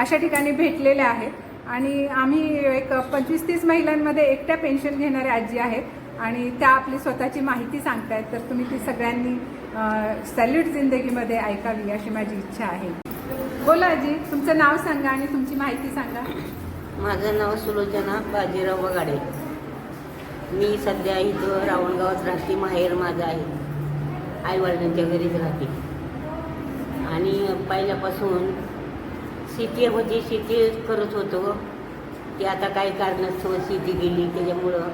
अशा ठिकाणी भेटलेल्या आहेत. आणि आम्ही एक पंचवीस तीस महिलांमध्ये एकट्या पेन्शन घेणाऱ्या आजी आहेत. आणि त्या आपली स्वतःची माहिती सांगतायत. तर तुम्ही ती सगळ्यांनी सॅल्यूट जिंदगीमध्ये ऐकावी अशी माझी इच्छा आहे. बोला आजी तुमचं नाव सांगा आणि तुमची माहिती सांगा. माझं नाव सुलोचना बाजीराव वगाडे. मी सध्या इथं रावणगावात राहते माहेर माझं आहे. आईवडिलांच्या घरीच राहते. आणि पहिल्यापासून शेती होती म्हणजे शेती करत होतो. ती आता काही कारणास्तव शेती गेली त्याच्यामुळं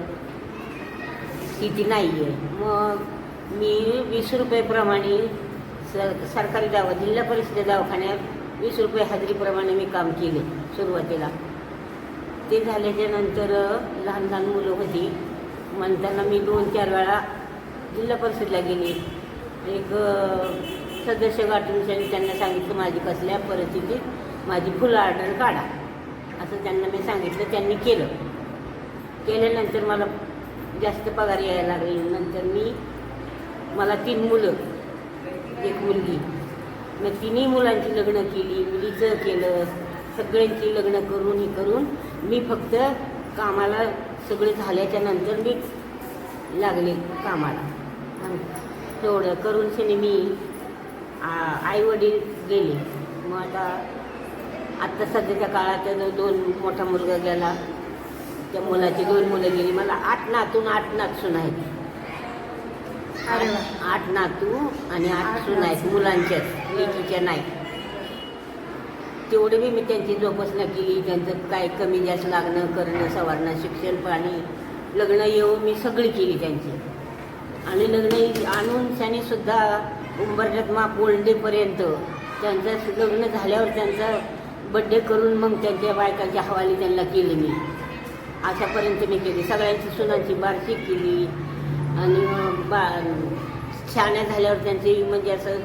शेती नाही आहे मग मी वीस रुपयेप्रमाणे स सरकारी दवा जिल्हा परिषद दवाखान्यात वीस रुपये हजेरीप्रमाणे मी काम केले सुरुवातीला. ते झाल्याच्यानंतर लहान लहान मुलं होती. म्हणताना मी दोन चार वेळा जिल्हा परिषदला गेले. एक सदस्य गाठून त्यांना सांगितलं माझी कसल्या परिस्थितीत माझी फुलं ऑर्डर काढा. असं त्यांना मी सांगितलं त्यांनी केलं. केल्यानंतर मला जास्त पगार यायला लागले. नंतर मी मला तीन मुलं एक मुलगी. मग तिन्ही मुलांची लग्न केली मुलीचं केलं सगळ्यांची लग्न करून हे करून मी फक्त कामाला सगळे झाल्याच्यानंतर मी लागले कामाला. तेवढं करून शनी मी आई वडील गेले. मग आता आत्ता सध्याच्या काळात जो दोन मोठा मुलगा गेला. त्या मुलाची दोन मुलं गेली. मला आठ नातून आठ नातसून आहेत. आठ- नातू आणि आठ सून आहेत. मुलांच्याच लेकीच्या नाही. तेवढे बी मी त्यांची जोपासना केली. त्यांचं काय कमी जास्त लागणं करणं सवारणं शिक्षण पाणी लग्न येऊन मी सगळी केली त्यांची. आणि लग्न आणून त्यांनी सुद्धा उंबरठ्यात माप ओळडेपर्यंत त्यांचं लग्न झाल्यावर त्यांचा बड्डे करून मग त्यांच्या बायकाची हवाली त्यांना केली मी. अशापर्यंत मी केली. सगळ्यांची सुनांची बारशी केली. आणि मग बा छाण्या झाल्यावर त्यांचे म्हणजे असं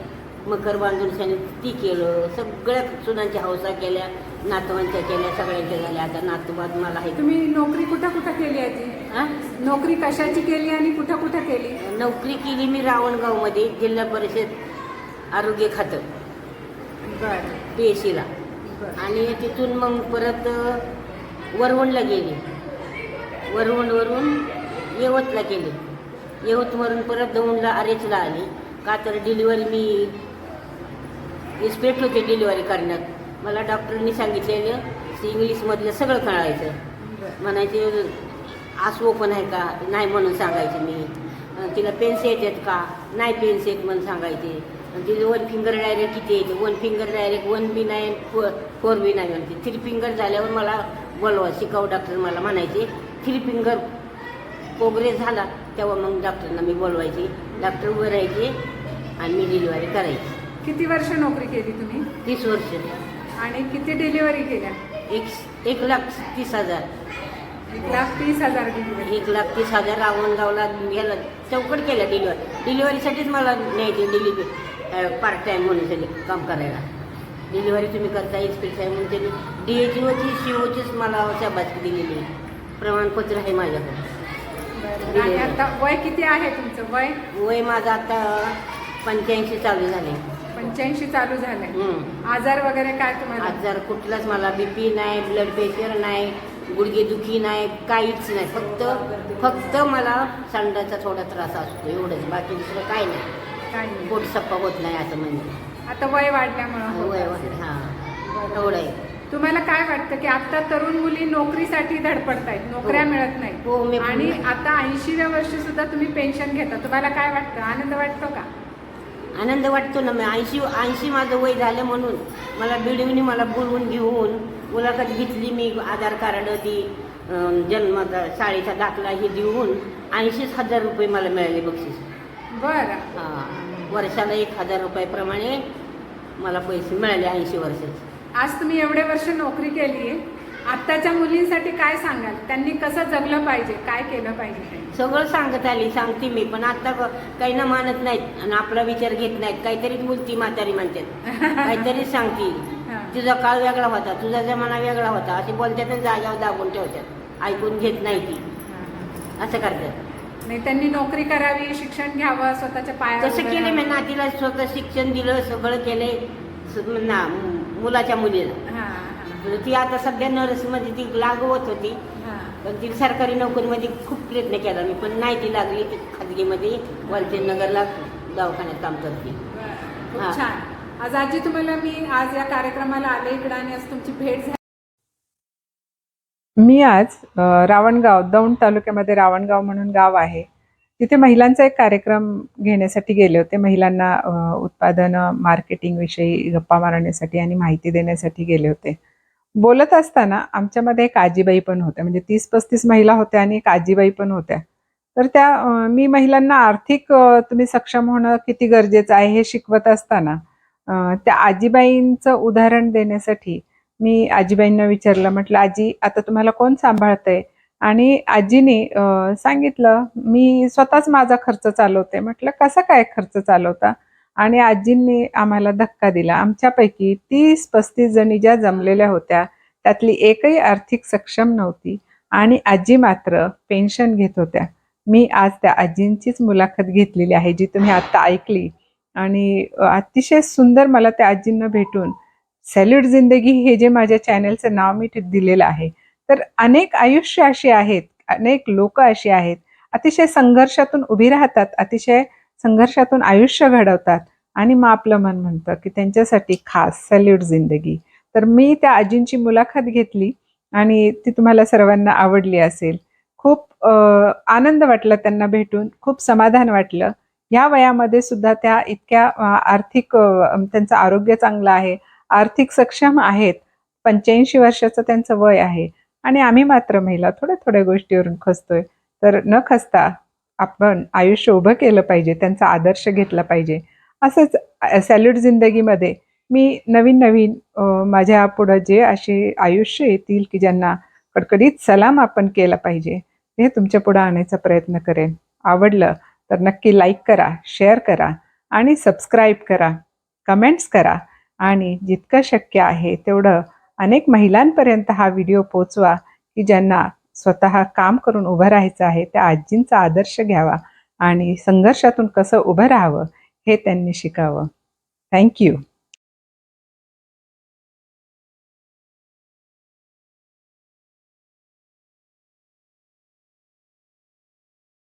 मकर बांधून त्याने ती केलं. सगळ्या सुनांच्या हौसा केल्या नातवांच्या केल्या सगळ्यांच्या झाल्या. आता नातूबाद मला आहे. तुम्ही नोकरी कुठं कुठं केली आहे ती? नोकरी कशाची केली आणि कुठं कुठं केली? नोकरी केली मी रावणगावमध्ये जिल्हा परिषद आरोग्य खातं. बरं. पी एस सीला. आणि तिथून मग परत वरवणला गेली. वरवणवरून यवतला गेले यवतवरून परत दौंडला आरेचला आली. का तर डिलिव्हरी मी एक्सपेक्ट होते डिलिव्हरी करण्यात. मला डॉक्टरनी सांगितलेलं की इंग्लिशमधलं सगळं कळायचं. म्हणायचे आस ओपन आहे का? नाही म्हणून सांगायचे मी. तिला पेन्स येतात का? नाही पेन्स येत म्हणून सांगायचे. तिचं वन फिंगर डायरेक्ट किती येते. वन फिंगर डायरेक्ट वन बी नाही फोर फोर बी नाही म्हणते. थ्री फिंगर झाल्यावर मला बोलवा शिकाऊ डॉक्टर मला म्हणायचे. थ्री फिंगर प्रोग्रेस झाला तेव्हा मग डॉक्टरना मी बोलवायचे. डॉक्टर उभे राहायचे आणि मी डिलिव्हरी करायची. किती वर्ष नोकरी केली तुम्ही? तीस वर्ष. आणि किती डिलिव्हरी केल्या? एक एक लाख तीस हजार. एक लाख तीस हजार डिलिव्हरी एक लाख तीस हजार रावणगावला गेला. चौकट केलं डिलिव्हरी डिलिव्हरीसाठीच मला न्यायचे डिलिव्हरी पार्ट टाईम म्हणून त्यांनी काम करायला. डिलिव्हरी तुम्ही करता एक्सप्रेस आहे म्हणून त्यांनी डी एच ओची सी ओचीच मला शाबासकी दिलेली आहे. प्रमाणपत्र आहे माझ्याकडे. आणि आता वय किती आहे तुमचं? वय? वय माझं आता पंच्याऐंशी चालू झाले पंच्याऐंशी चालू हम्म. आजार वगैरे काय तुम्हाला? आजार कुठलाच मला बी पी नाही ब्लड प्रेशर नाही. गुडघेदुखी नाही काहीच नाही. फक्त फक्त मला संडाचा थोडा त्रास असतो एवढंच. बाकी दुसरं काही नाही. पोट सप्पा होत नाही असं म्हणजे आता वय वाढल्यामुळं वय असेल. हां. एवढं आहे. तुम्हाला काय वाटतं की आता तरुण मुली नोकरीसाठी धडपडतायत नोकऱ्या हो. मिळत हो, मी नाही आणि. आता ऐंशीव्या वर्षी सुद्धा तुम्ही पेन्शन घेता. तुम्हाला काय वाटतं? आनंद वाटतो का? आनंद वाटतो ना. मी ऐंशी ऐंशी माझं वय झालं म्हणून मला बिडवीने मला बोलवून घेऊन मुलाखत घेतली मी आधार कार्ड ती अं, जन्माचा शाळेचा दाखला हे देऊन ऐंशीच हजार रुपये मला मिळाले बक्षीस. बरं. हां वर्षाला एक हजार रुपयाप्रमाणे मला पैसे मिळाले ऐंशी वर्षाचे. आज तुम्ही एवढे वर्ष नोकरी केली आहे आत्ताच्या मुलींसाठी काय सांगाल? त्यांनी कसं जगलं पाहिजे? काय केलं पाहिजे? सगळं सांगत आली सांगते मी पण आता काही ना मानत नाहीत आणि आपला विचार घेत नाहीत. काहीतरीच बोलती म्हातारी म्हणतात. काहीतरीच सांगती. तुझा काळ वेगळा होता तुझा जमाना वेगळा होता असे बोलतात आणि जाग्यावर दाबून ठेवतात. ऐकून घेत नाही ती. असं करतात. नाही त्यांनी नोकरी करावी शिक्षण घ्यावं स्वतःच्या पायावर तसं केलं मी. नातीला स्वतः शिक्षण दिलं सगळं केलंय स- ना मुलाच्या मुलीला. ती आता सध्या नर्समध्ये ती लागवत होती. हा. पण ती सरकारी नोकरीमध्ये खूप प्रयत्न केला. मी पण नाही ती लागली ती खाजगीमध्ये वालचंदनगरला दवाखान्यात काम करते. हा. आज आजी तुम्हाला मी आज या कार्यक्रमाला आले इकडं आणि आज तुमची भेट झाली. मी आज रावणगाव दौंड तालुक्यामध्ये रावणगाव म्हणून गाव आहे. तिथे महिलांचा एक कार्यक्रम घेण्यासाठी गेले होते. महिलांना उत्पादन मार्केटिंग विषयी गप्पा मारण्यासाठी आणि माहिती देण्यासाठी गेले होते. बोलत असताना आमच्यामध्ये एक आजीबाई पण होत्या. म्हणजे तीस पस्तीस महिला होत्या आणि एक आजीबाई पण होत्या. तर त्या मी महिलांना आर्थिक तुम्ही सक्षम होणं किती गरजेचं आहे हे शिकवत असताना त्या आजीबाईंचं उदाहरण देण्यासाठी मी आजीबाईंना विचारलं म्हटलं आजी आता तुम्हाला कोण सांभाळतंय? आणि आजीने सांगितलं मी स्वतःच माझा खर्च चालवते. म्हटलं कसा काय खर्च चालवता? आणि आजींनी आम्हाला धक्का दिला. आमच्यापैकी तीस पस्तीस जणी ज्या जमलेल्या होत्या त्यातली एकही आर्थिक सक्षम नव्हती आणि आजी मात्र पेन्शन घेत होत्या. मी आज त्या आजींचीच मुलाखत घेतलेली आहे जी तुम्ही आत्ता ऐकली. आणि अतिशय सुंदर मला त्या आजींना भेटून सॅल्यूट जिंदगी हे जे माझ्या चॅनलचं नाव मी दिलेलं आहे. तर अनेक आयुष्य अशी आहेत अनेक लोक अशी आहेत अतिशय संघर्षातून उभी राहतात अतिशय संघर्षातून आयुष्य घडवतात आणि मग आपलं मन म्हणतं की त्यांच्यासाठी खास सॅल्यूट जिंदगी. तर मी त्या आजींची मुलाखत घेतली आणि ती तुम्हाला सर्वांना आवडली असेल. खूप आनंद वाटला त्यांना भेटून खूप समाधान वाटलं. या वयामध्ये सुद्धा त्या इतक्या आर्थिक त्यांचं आरोग्य चांगलं आहे आर्थिक सक्षम आहेत पंच्याऐंशी वर्षाचं त्यांचं वय आहे आणि आम्ही मात्र महिला थोड्या थोड्या गोष्टीवरून खसतोय. तर न खसता आपण आयुष्य उभं केलं पाहिजे त्यांचा आदर्श घेतला पाहिजे. असंच सॅल्यूट जिंदगीमध्ये मी नवीन नवीन माझ्या पुढं जे असे आयुष्य येतील की ज्यांना कडकडीत सलाम आपण केला पाहिजे हे तुमच्या पुढं आणायचा प्रयत्न करेन. आवडलं तर नक्की लाईक करा शेअर करा आणि सबस्क्राईब करा कमेंट्स करा. आणि जितकं शक्य आहे तेवढं अनेक महिलांपर्यंत हा व्हिडिओ पोचवा की ज्यांना स्वतः काम करून उभं राहायचं आहे त्या आजींचा आदर्श घ्यावा आणि संघर्षातून कसं उभं राहावं हे त्यांनी शिकावं. थँक्यू